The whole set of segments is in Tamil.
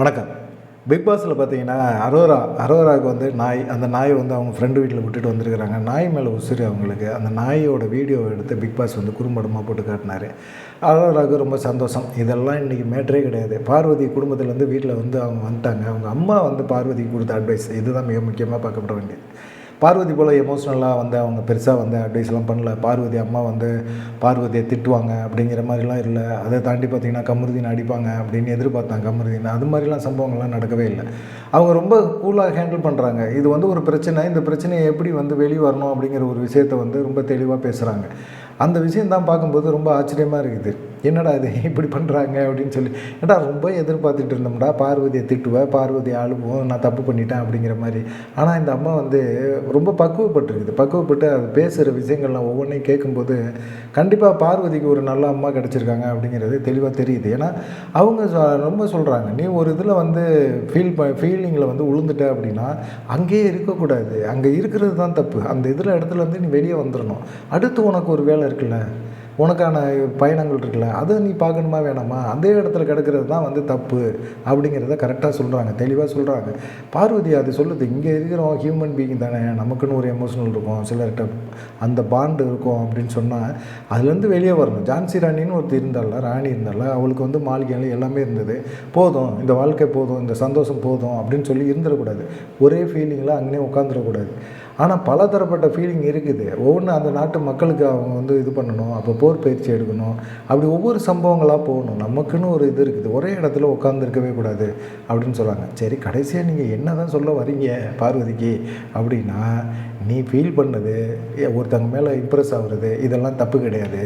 வணக்கம். பிக் பாஸில் பார்த்தீங்கன்னா அரோரா அரோராவுக்கு வந்து நாய் அந்த நாயை வந்து அவங்க ஃப்ரெண்டு வீட்டில் விட்டுட்டு வந்திருக்கிறாங்க. நாய் மேலே உசுறு அவங்களுக்கு. அந்த நாயோட வீடியோ எடுத்து பிக் பாஸ் வந்து குறும்படமாக போட்டு காட்டினார். அரோராவுக்கு ரொம்ப சந்தோஷம். இதெல்லாம் இன்றைக்கி மேட்ரே கிடையாது. பார்வதி குடும்பத்துலேருந்து வீட்டில் வந்து அவங்க வந்துட்டாங்க. அவங்க அம்மா வந்து பார்வதிக்கு கொடுத்த அட்வைஸ் இதுதான் மிக முக்கியமாக பார்க்கப்பட வேண்டியது. பார்வதி போல் எமோஷ்னலாக வந்து அவங்க பெருசாக வந்து அட்வைஸ்லாம் பண்ணல. பார்வதி அம்மா வந்து பார்வதியை திட்டுவாங்க அப்படிங்கிற மாதிரிலாம் இல்லை. அதை தாண்டி பார்த்திங்கன்னா கமருதீன் அடிப்பாங்க அப்படின்னு எதிர்பார்த்தாங்க கமருதீன். அது மாதிரிலாம் சம்பவங்கள்லாம் நடக்கவே இல்லை. அவங்க ரொம்ப கூலாக ஹேண்டில் பண்ணுறாங்க இது வந்து ஒரு பிரச்சனை. இந்த பிரச்சனையை எப்படி வந்து வெளியே வரணும் அப்படிங்கிற ஒரு விஷயத்தை வந்து ரொம்ப தெளிவாக பேசுகிறாங்க அந்த விஷயந்தான் பார்க்கும்போது ரொம்ப ஆச்சரியமாக இருக்குது. என்னடா இது இப்படி பண்ணுறாங்க அப்படின்னு சொல்லி ஏடா ரொம்ப எதிர்பார்த்துட்டு இருந்தோம்டா பார்வதியை திட்டுவேன் பார்வதியை அழுவோம் நான் தப்பு பண்ணிட்டேன் அப்படிங்கிற மாதிரி. ஆனால் இந்த அம்மா வந்து ரொம்ப பக்குவப்பட்டிருக்குது. பக்குவப்பட்டு அது பேசுகிற விஷயங்கள்லாம் ஒவ்வொன்றையும் கேட்கும்போது கண்டிப்பாக பார்வதிக்கு ஒரு நல்ல அம்மா கிடச்சிருக்காங்க அப்படிங்கிறது தெளிவாக தெரியுது. ஏன்னா அவங்க சொ- ரொம்ப சொல்கிறாங்க நீ ஒரு இதில் வந்து ஃபீல் ப ஃபீலிங்கில் வந்து உளுந்துட்ட அப்படின்னா அங்கேயே இருக்கக்கூடாது. அங்கே இருக்கிறது தான் தப்பு. அந்த இதில் இடத்துல வந்து நீ வெளியே வந்துடணும் அடுத்து உனக்கு ஒரு வேலை இருக்குல்ல உனக்கான பயணங்கள் இருக்குல்ல அதை நீ பார்க்கணுமா வேணாமா? அதே இடத்துல கிடக்கிறது தான் வந்து தப்பு அப்படிங்கிறத கரெக்டாக சொல்கிறாங்க தெளிவாக சொல்கிறாங்க பார்வதி அது சொல்லுது இங்கே இருக்கிறோம் ஹியூமன் பீயிங் தானே நமக்குன்னு ஒரு எமோஷனல் இருக்கும் சிலர்கிட்ட அந்த பாண்டு இருக்கும் அப்படின்னு சொன்னால் அதுலேருந்து வெளியே வரணும். ஜான்சி ராணின்னு ஒருத்தர் இருந்தால ராணி இருந்தால அவளுக்கு வந்து மாளிகையில் எல்லாமே இருந்தது. போதும் இந்த வாழ்க்கை போதும் இந்த சந்தோஷம் போதும் அப்படின்னு சொல்லி இருந்துடக்கூடாது. ஒரே ஃபீலிங்கில் அங்கேயே உட்காந்துடக்கூடாது ஆனால் பலதரப்பட்ட ஃபீலிங் இருக்குது. ஒவ்வொன்று அந்த நாட்டு மக்களுக்கு அவங்க வந்து இது பண்ணணும் அப்போ போர் பயிற்சி எடுக்கணும் அப்படி ஒவ்வொரு சம்பவங்களாக போகணும். நமக்குன்னு ஒரு இது இருக்குது. ஒரே இடத்துல உட்காந்துருக்கவே கூடாது அப்படின்னு சொல்கிறாங்க சரி கடைசியாக நீங்கள் என்ன தான் சொல்ல வரீங்க பார்வதிக்கு அப்படின்னா நீ ஃபீல் பண்ணது ஏ, ஒருத்தங்க மேலே இம்ப்ரெஸ் ஆகுறது இதெல்லாம் தப்பு கிடையாது.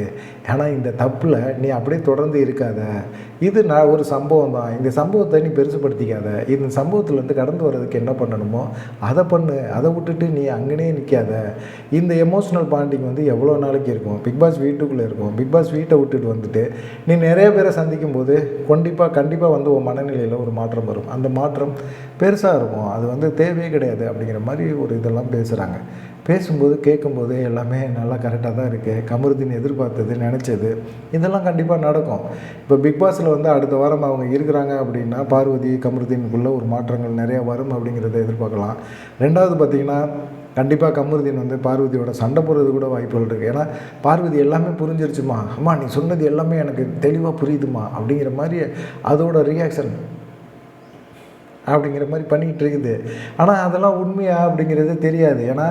ஆனால் இந்த தப்பில் நீ அப்படியே தொடர்ந்து இருக்காத. இது நான் ஒரு சம்பவம் தான். இந்த சம்பவத்தை நீ பெருசுப்படுத்திக்காத இந்த சம்பவத்துலேருந்து கடந்து வர்றதுக்கு என்ன பண்ணணுமோ அதை பண்ணு. அதை விட்டுட்டு நீ அங்கே அங்கேனே நிற்காத இந்த எமோஷனல் பாண்டிங் வந்து எவ்வளோ நாளைக்கு இருக்கும்? பிக் பாஸ் வீட்டுக்குள்ளே இருக்கும். பிக் பாஸ் வீட்டை விட்டுட்டு வந்துட்டு நீ நிறைய பேரை சந்திக்கும் போது கண்டிப்பாக கண்டிப்பாக வந்து உன் மனநிலையில் ஒரு மாற்றம் வரும். அந்த மாற்றம் பெருசாக இருக்கும். அது வந்து தேவையே கிடையாது அப்படிங்கிற மாதிரி ஒரு இதெல்லாம் பேசுகிறாங்க பேசும்போது கேட்கும்போது எல்லாமே நல்லா கரெக்டாக தான் இருக்குது கமருதீன் எதிர்பார்த்தது நினச்சது. இதெல்லாம் கண்டிப்பாக நடக்கும். இப்போ பிக் பாஸில் வந்து அடுத்த வாரம் அவங்க இருக்கிறாங்க அப்படின்னா பார்வதி கமருதீனுக்குள்ளே ஒரு மாற்றங்கள் நிறையா வரும் அப்படிங்கிறத எதிர்பார்க்கலாம். ரெண்டாவது பார்த்திங்கன்னா கண்டிப்பாக கமருதீன் வந்து பார்வதியோட சண்டை போடுறது கூட வாய்ப்புகள் இருக்குது ஏன்னா பார்வதி எல்லாமே புரிஞ்சிருச்சுமா. அம்மா நீ சொன்னது எல்லாமே எனக்கு தெளிவாக புரியுதுமா அப்படிங்கிற மாதிரி அதோட ரியாக்ஷன் அப்படிங்கிற மாதிரி பண்ணிக்கிட்டு இருக்குது ஆனால் அதெல்லாம் உண்மையா அப்படிங்கிறது தெரியாது. ஏன்னா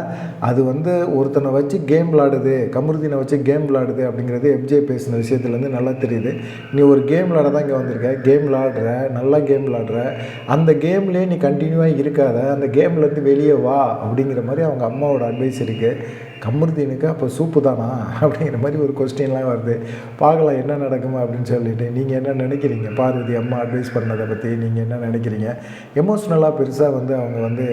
அது வந்து ஒருத்தனை வச்சு கேம் விளாடுது கமருதீனை வச்சு கேம் விளாடுது அப்படிங்கிறது எப்ஜே பேசின விஷயத்துலேருந்து நல்லா தெரியுது. நீ ஒரு கேம் விளாட தான் இங்கே வந்திருக்க. கேம் விளாடுற நல்லா கேம் விளாடுற. அந்த கேம்லேயே நீ கண்டினியூவாக இருக்காத. அந்த கேம்லேருந்து வெளியே வா அப்படிங்கிற மாதிரி அவங்க அம்மாவோட அட்வைஸ் இருக்குது கமருதீனுக்கு அப்போ சூப்பு தானா அப்படிங்கிற மாதிரி ஒரு கொஸ்டின்லாம் வருது. பார்க்கலாம் என்ன நடக்குமா அப்படின்னு சொல்லிட்டு. நீங்கள் என்ன நினைக்கிறீங்க? பார்வதி அம்மா அட்வைஸ் பண்ணதை பற்றி நீங்கள் என்ன நினைக்கிறீங்க? எமோஷ்னலாக பெருசாக வந்து அவங்க வந்து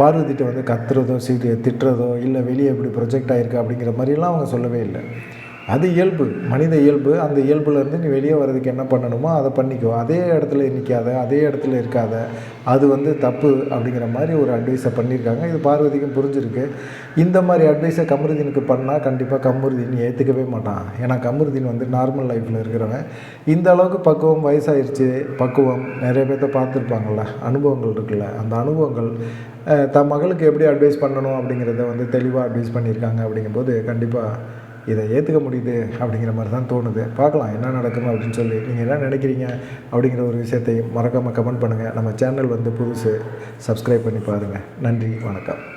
பார்வதிட்ட வந்து கத்துறதோ சீட்டு திட்டுறதோ இல்லை வெளியே எப்படி ப்ரொஜெக்ட் ஆகிருக்கு அப்படிங்கிற மாதிரிலாம் அவங்க சொல்லவே இல்லை. அது இயல்பு. மனித இயல்பு. அந்த இயல்புலேருந்து நீ வெளியே வர்றதுக்கு என்ன பண்ணணுமோ அதை பண்ணிக்கோ. அதே இடத்துல நிற்காத அதே இடத்துல இருக்காத அது வந்து தப்பு அப்படிங்கிற மாதிரி ஒரு அட்வைஸை பண்ணியிருக்காங்க. இது பார்வதிக்கும் புரிஞ்சிருக்கு. இந்த மாதிரி அட்வைஸை கமருதீனுக்கு பண்ணால் கண்டிப்பாக கமருதீன் ஏற்றுக்கவே மாட்டான். ஏன்னா கமருதீன் வந்து நார்மல் லைஃப்பில் இருக்கிறவன். இந்த அளவுக்கு பக்குவம் வயசாயிருச்சு. பக்குவம் நிறைய பேர்த்த பார்த்துருப்பாங்கள்ல அனுபவங்கள் இருக்குல்ல. அந்த அனுபவங்கள் தன் மகளுக்கு எப்படி அட்வைஸ் பண்ணணும் அப்படிங்கிறத வந்து தெளிவாக அட்வைஸ் பண்ணியிருக்காங்க அப்படிங்கும்போது கண்டிப்பாக இதை ஏற்றுக்க முடியுது அப்படிங்கிற மாதிரி தான் தோணுது. பார்க்கலாம் என்ன நடக்கும் அப்படின்னு சொல்லி. நீங்கள் என்ன நினைக்கிறீங்க அப்படிங்கிற ஒரு விஷயத்தை மறக்காமல் கமெண்ட் பண்ணுங்கள் நம்ம சேனல் வந்து புதுசு. சப்ஸ்கிரைப் பண்ணி பாருங்கள் நன்றி வணக்கம்.